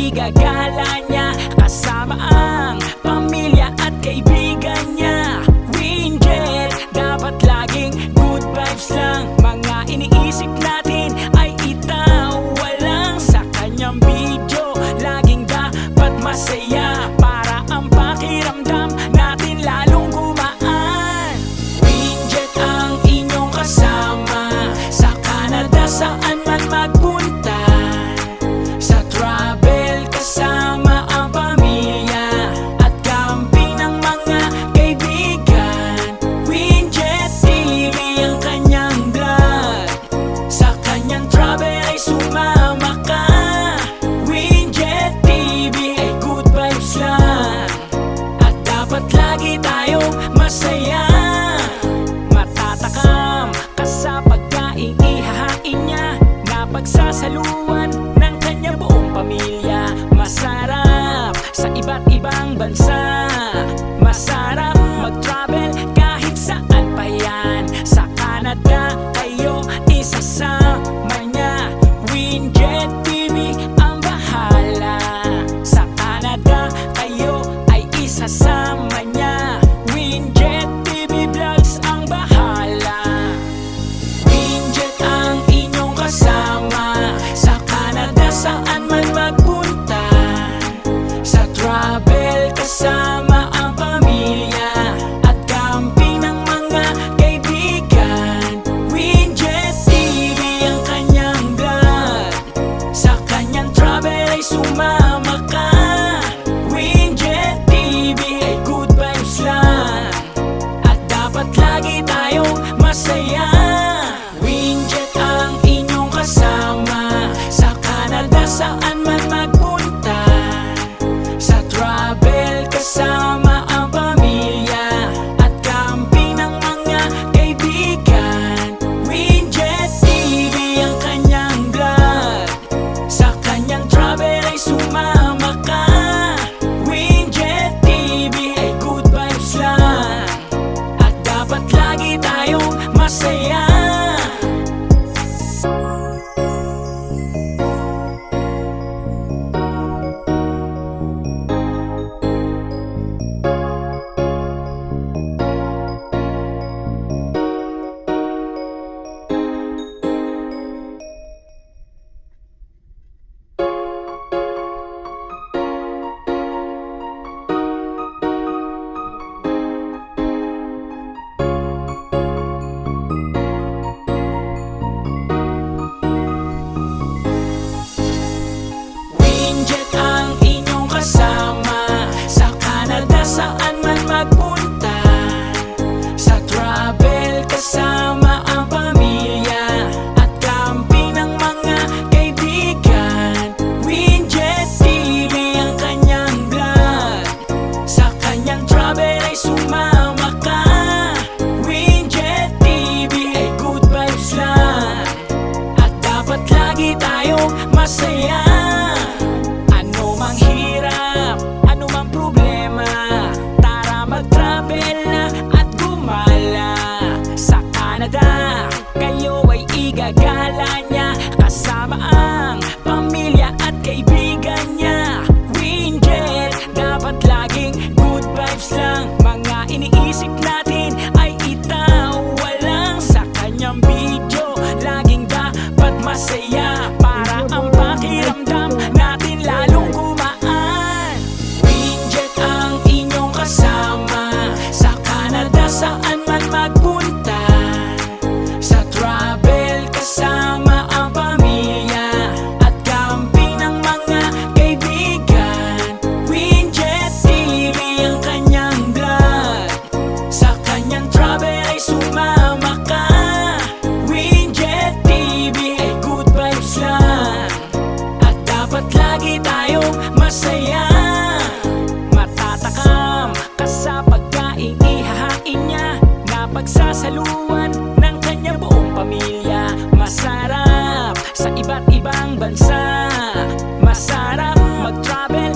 Igagala niya kasama ang pagsasaluan ng kanyang buong pamilya. Masarap sa iba't ibang bansa. Masarap mag-travel kahit saan pa yan. Sa Canada kayo isasama niya. Winjet TV ang bahala. Sa Canada kayo ay isasama niya. Winjet yeah. masaya. Matatakam ka sa pagkain ihahain niya. Napagsasaluan ng kanyang buong pamilya. Masarap sa iba't ibang bansa. Masarap mag-travel